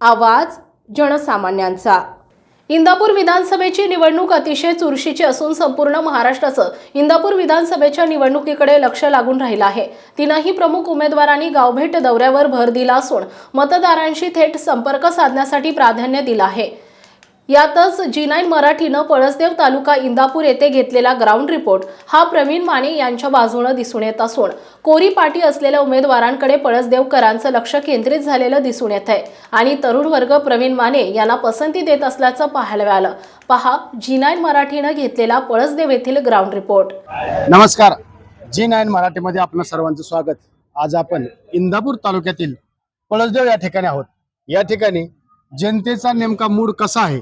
आवाज जनसामान्यांचा. इंदापूर विधानसभेची निवडणूक अतिशय चुरशीची असून संपूर्ण महाराष्ट्राचं इंदापूर विधानसभेच्या निवडणुकीकडे लक्ष लागून राहिलं आहे. तीनही प्रमुख उमेदवारांनी गावभेट दौऱ्यावर भर दिला असून मतदारांशी थेट संपर्क साधण्यासाठी प्राधान्य दिलं आहे. यातच जी नाईन मराठीनं पळसदेव तालुका इंदापूर येथे घेतलेला ग्राउंड रिपोर्ट हा प्रवीण माने यांच्या बाजूनं दिसून येत असून कोरी पाटी असलेल्या उमेदवारांकडे पळसदेवकरांचं लक्ष केंद्रित झालेलं दिसून येत आहे आणि तरुण वर्ग प्रवीण माने यांना पसंती देत असल्याचं पाहायला मिळालं पहा जी नाईन मराठीनं घेतलेला पळसदेव येथील ग्राउंड रिपोर्ट नमस्कार. जी नाईन मराठीमध्ये आपलं सर्वांचं स्वागत. आज आपण इंदापूर तालुक्यातील पळसदेव या ठिकाणी आहोत. या ठिकाणी जनतेचा नेमका मूड कसा आहे?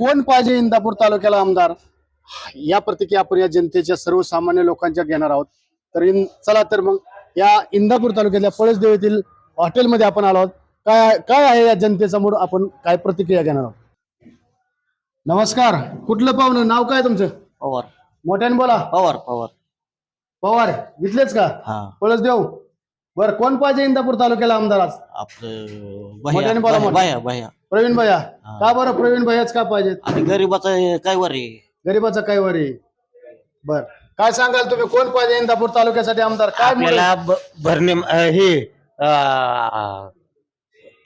कोण पाहिजे इंदापूर तालुक्याला आमदार? या प्रतिक्रिया आपण या जनतेच्या सर्वसामान्य लोकांच्या घेणार आहोत. तर इन चला तर मग या इंदापूर तालुक्यातल्या पळसदेव येथील हॉटेलमध्ये आपण आलो आहोत. काय काय आहे या जनतेचा मूड आपण काय प्रतिक्रिया घेणार आहोत? नमस्कार. कुठलं पाहुणं? नाव काय तुमचं? पवार. मोठ्याने बोला. पवार पवार. पवार घेतलेच का? हा. पळस देऊ. बर कोण पाहिजे इंदापूर तालुक्याला आमदार आज? आपलं मोठ्याने बोला, मोठ्याने. भैया भैया. प्रवीण भैया हा. का बरं प्रवीण भैयाच का पाहिजेत? आणि गरीबाचं काय वर? आहे गरीबाचं काय वरी? बर. काय सांगाल तुम्ही? कोण पाहिजे इंदापूर तालुक्यासाठी आमदार? काय? आपल्याला ब- भरणे अं, हे अं,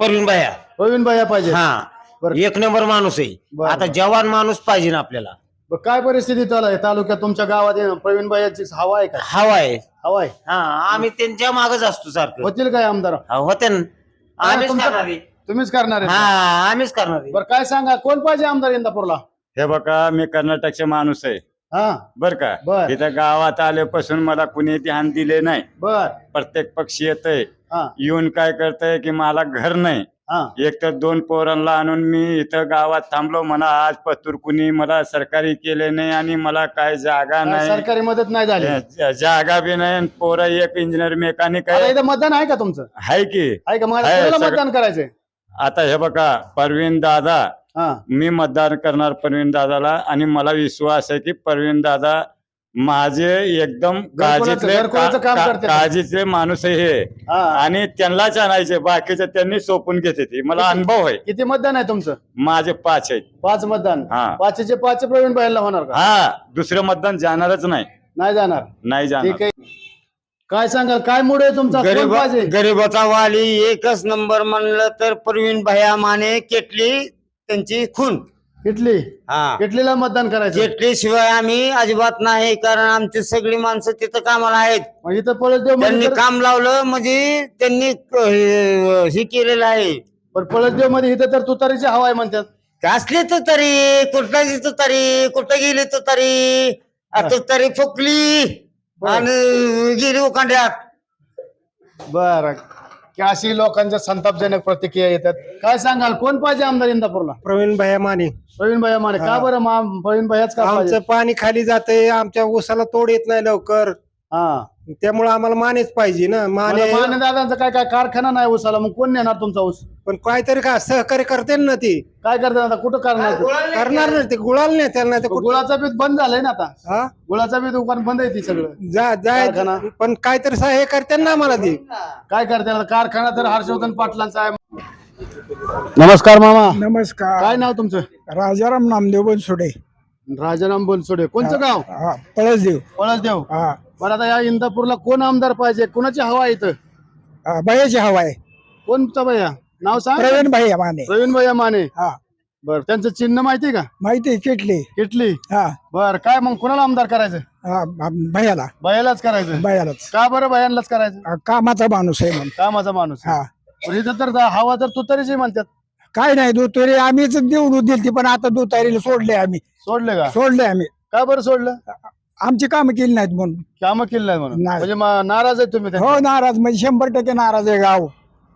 परवीन भैया. प्रवीण भैया पाहिजे. हा. बरं. एक नंबर माणूस आहे. बरं, आता. जवान माणूस पाहिजे ना आपल्याला. बर, काय परिस्थिती चालू आहे? तालुक्यात तुमच्या गावात हे प्रवीण भैयाची हवा आहे का? हवा आहे. हवा आहे. हा आम्ही त्यांच्या मागच असतो सारखं. होतील काय आमदार? हा, होते ना. आम्हीच तुमचं- करणार आहे. तुम्हीच करणार हा आम्हीच करणार आहे. बर काय सांगा कोण पाहिजे आमदार इंदापूरला? हे बघा मी कर्नाटकचे माणूस आहे. हा. बर का? बर. इथं गावात आल्यापासून मला कुणी ध्यान दिले नाही. बर. प्रत्येक पक्ष येतय. हा. येऊन काय करतय की मला घर नाही. हा. एक तर दोन पोरांना आणून मी इथं गावात थांबलो मला आज पतूर कुणी मला सरकारी केले नाही आणि मला काय जागा नाही. सरकारी मदत नाही झाली? ज- जागा बी नाही आणि पोरं एक इंजिनियर मेकॅनिक आता आहे इथं मतदान आहे का तुमचं? हाय की. आहे का? मला आहे, कोणाला सगळं- मतदान करायचंय? आता हे बघा परवीन दादा हा. मी मतदान करणार परवीन दादाला आणि मला विश्वास आहे की परवीन दादा माझे एकदम काळजीतले घरकुलाचं काम का- करतात. काळजीतले माणूस आहे हे. हा. आणि त्यांनाच आणायचे बाकीचे त्यांनी सोपून घेते ते. मला अनुभव आहे. किती मतदान आहे तुमचं? माझे पाच आहेत. पाच मतदान. हा. पाचशे पाच प्रवीण भाईला होणार का? हा दुसरं मतदान जाणारच नाही. नाही जाणार. नाही ठीक जाणार आहे. काय सांगाल? काय मूड आहे तुमचा? कोण गरीब पाहिजे? गरीबाचा वाली एकच नंबर म्हणलं तर प्रवीण भैया माने केटली त्यांची खून. किटली? हा. किटलीला मतदान करायचं. केटली शिवाय आम्ही अजिबात नाही कारण आमची सगळी माणसं तिथं कामाला आहेत. मग इथं पळसदेव त्यांनी मध्ये तर- काम लावलं म्हणजे त्यांनी क- हे हे केलेलं आहे. पण पळसदेवमध्ये इथं तर तुतारीची हवा आहे म्हणतात. असली तर तरी कुठल्याची तर कुठं गेली तर तरी आता तरी फुकली. आणि गेली उकांड्यात. बर. की अशी लोकांच्या संतापजनक प्रतिक्रिया येतात. काय सांगाल कोण पाहिजे आमदार इंदापूरला? प्रवीण भैया माने. प्रवीण भाई माने. का बरं मा प्रवीण भाईच का पाहिजे? आमचं पाणी खाली जातंय आमच्या ऊसाला तोड येत नाही लवकर. हा. त्यामुळे आम्हाला मानेच पाहिजे ना माने माने दादांचा काय काय कारखाना नाही ऊसाला मग कोण नेणार तुमचा ऊस? पण काहीतरी का सहकार्य करते ना ते. काय करतात आता? कुठं करणार ते? करणार नाही ते गुळाल नाही त्यांना ते कुठं- गुळाचा बीज बंद झालंय ना आता. हा? गुळाचा बी दुकान बंद आहे ती सगळं. जा जाय. पण काहीतरी सहाय्य करते ना आम्हाला ते. काय करते आता? कारखाना तर हर्षवर्धन पाटलांचा आहे. नमस्कार मामा. नमस्कार. काय नाव तुमचं? राजाराम नामदेव बनसोडे. राजाराम बोलसोडे कोणचं गाव? हा पळसदेव. पळसदेव. हा. बरं आता या इंदापूरला कोण आमदार पाहिजे? कोणाची हवा आहे इथं? बयाची हवा आहे. कोणता भैया? नाव सांग. प्रवीण भैया माने. प्रवीण भैया माने. हा. बर त्यांचं चिन्ह माहिती का? माहिती आहे किटली किटली हा. बर काय मग कोणाला आमदार करायचं? हा भैयाला. भैयालाच करायचं? भैयालाच. का बरं भैयांनाच करायचं? कामाचा माणूस आहे म्हणून. कामाचा माणूस. हा. पण इथं तर हवा तर तुतारीची म्हणतात. काय नाही दुतरी आम्हीच देऊन दिली पण आता दुतारीला सोडले आम्ही. सोडले का? सोडले आम्ही. का बरं सोडलं? आमची कामं केली नाहीत म्हणून. कामं केली नाही म्हणून? नाही. म्हणजे मा- नाराज आहे तुम्ही हो नाराज. म्हणजे शंभर टक्के नाराज आहे गाव.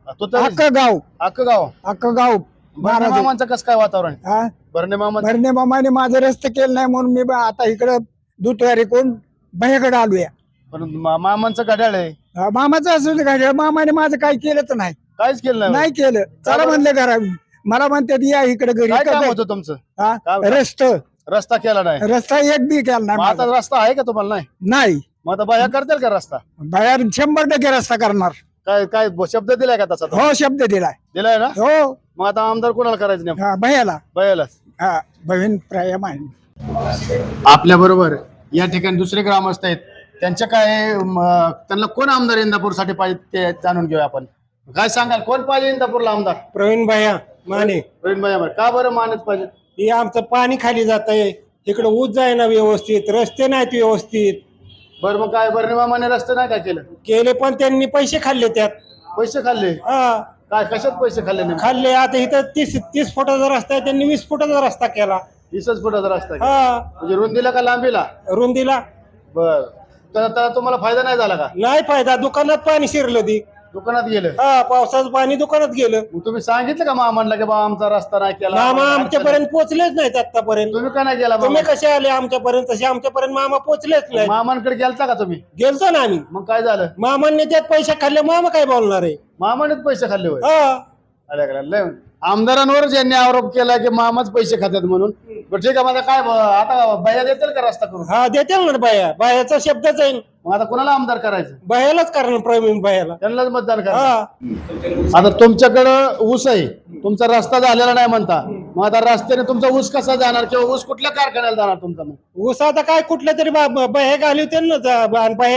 अख्खं गाव. अख्खं गाव? अख्खं गाव. नाराज आहे. मामांचं कसं काय वातावरण? आहे? हा? भरणे मामा भरणे मामाने माझं रस्ते केलं नाही म्हणून मी बा- आता इकडं दुतवारी कोण भैयाकडे आलोया पण मा- मामांचं घड्याळ आहे. हा, मामाचं असं होतं का मामाने माझं काही केलंच नाही. काहीच केलं नाही? नाही केलं. चला? म्हणलं घरा मला म्हणतात या इकडे घरी काय काम काय- होतं तुमचं? हा? रस्त. रस्ता केला नाही. रस्ता एक बी केला नाही आता माझा. रस्ता आहे का तुम्हाला? नाही. नाही. मग आता बाया करतील का रस्ता? बाहेर शंभर टक्के रस्ता करणार. काय काय शब्द दिलाय का तसा तो? हो शब्द दिलाय. दिलाय ना? हो. मग आता आमदार कोणाला करायचं नाही हा, भैयाला बयालाच. हा बहीण प्रायम आहे आपल्या बरोबर या ठिकाणी दुसरे ग्रामस्थ आहेत. त्यांच्या काय म, त्यांना कोण आमदार इंदापूरसाठी पाहिजे ते जाणून घेऊया आपण. काय सांगाल? कोण पाहिजे इंदापूरला आमदार? प्रवीण भैया माने. प्रवीण भाई आंबेडकर. का बरं मानच पाहिजे हे आमचं पाणी खाली जात आहे इकडे ऊस जायना व्यवस्थित रस्ते नाहीत व्यवस्थित. बरं मग काय? बरं मामाने रस्ते नाही काय केलं? केले पण त्यांनी पैसे खाल्ले त्यात. पैसे खाल्ले? हा. काय कशात पैसे खाल्ले नेमके? खाल्ले आता इथं तीस तीस फुटाचा रस्ता आहे त्यांनी वीस फुटाचा रस्ता केला. वीसच फुटाचा रस्ता आहे. हा. म्हणजे रुंदीला का लांबीला? रुंदीला. बर. तर आता तुम्हाला फायदा नाही झाला का? नाही फायदा दुकानात पाणी शिरलं ती. दुकानात गेलं. हा पावसाचं पाणी दुकानात गेलं. मग तुम्ही सांगितलं का मामांना की बा आमचा रस्ता नाही केला? मामा आमच्यापर्यंत पोहोचलेच नाहीत आतापर्यंत तुम्ही का नाही गेला तुम्ही मामा? कसे आले आमच्यापर्यंत? तसे आमच्यापर्यंत मामा पोहोचलेच नाही मामांकडे गेलता का तुम्ही? गेलतो ना आम्ही. मग काय झालं? मामांनी त्यात पैसे खाल्ले मामा काय बोलणार आहे? मामानेच पैसे खाल्ले होय? हा. अरे अरे, लय. आमदारांवर ज्यांनी आरोप केला की मामाच पैसे खातात म्हणून. बरं ठीक आहे माझा काय ब- आता भैया देतील का रस्ता करून? हा देतील ना बाया बायाचा शब्दच आहे. मग आता कोणाला आमदार करायचं? बायालाच करणार प्रवीण बायाला त्यांनाच मतदान करा हा आता तुमच्याकडं ऊस आहे. तुमचा रस्ता झालेला नाही म्हणता. मग आता रस्त्याने तुमचा ऊस कसा जाणार किंवा ऊस कुठल्या कारखान्याला जाणार तुमचा मग? ऊस आता काय कुठल्या तरी बा- ब- बाया घाली होते ना जा-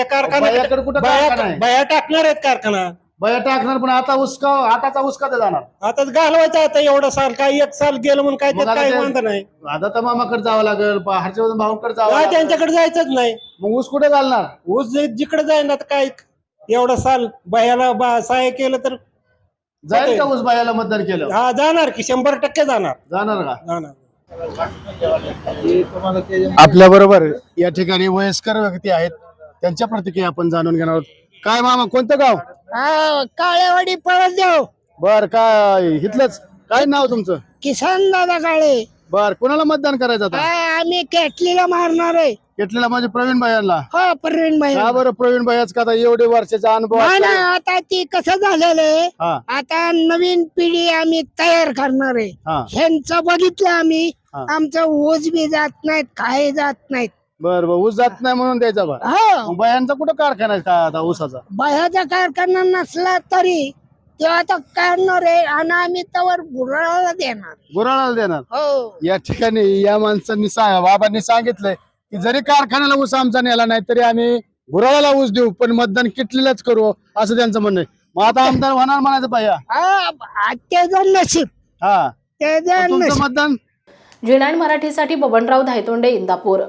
कारखाना कुठं कारखाना आहे? टाकणार आहेत कारखाना. भैया टाकणार पण आता ऊस का आताचा ऊस कसा जाणार. आता घालवायचं आता एवढं साल काय एक साल गेलं म्हणून काय मग त्यात आता काय ते- वांधा नाही. आता तर मामाकडे जावं लागेल हर्षवर्धन भाऊकडे जावं काय लागेल. त्यांच्याकडे जायचंच नाही. मग ऊस कुठे घालणार? ऊस जे- जिकडे जाईन आता काय एवढं साल बायाला बा- सहाय्य केलं तर जाईल का ऊस बायाला मतदान केलं? हा जाणार की शंभर टक्के जाणार. जाणार का? जाणार. आपल्या बरोबर या ठिकाणी वयस्कर व्यक्ती आहेत. त्यांच्या प्रतिक्रिया आपण जाणून घेणार आहोत. काय मामा कोणतं गाव? काळेवाडी पळत देव बर काय इथलंच. काय नाव तुमचं? किसन दादा काळे. बर कोणाला मतदान करायचं आता? आम्ही केटलीला मारणार आहे. घेतलेला म्हणजे प्रवीण भाईला हो प्रवीण भाई. का बरं प्रवीण भाईच का आता एवढे वर्षाचा अनुभव नाही असलेले? नाही, आता ती कसं झालेलं आहे? हा. आता नवीन पिढी आम्ही तयार करणार आहे. हा. ह्यांचं बघितलं आम्ही. हा. आमचं ऊस बी जात नाहीत काय जात नाहीत. बर बर ऊस जात नाही म्हणून द्यायचा बा. हो. मग बायांचा कुठं कारखाना आहे का आता ऊसाचा? बाह्याचा कारखाना नसला तरी ते आता करणार आहे आणि आम्ही त्यावर गुराळाला देणार. गुराळाला देणार. हो. या ठिकाणी या माणसांनी बाबांनी सांगितलंय की जरी कारखान्याला ऊस आमचा नेला नाही तरी आम्ही गुराळाला ऊस देऊ पण मतदान किटलेलंच करू असं त्यांचं म्हणणं आहे. मग आता आमदार होणार म्हणायचं पाहिजे हा, त्याचं नशीब. हा. तुमचं नशीब. मतदान? जी नाईन मराठीसाठी बबनराव धायतोंडे इंदापूर.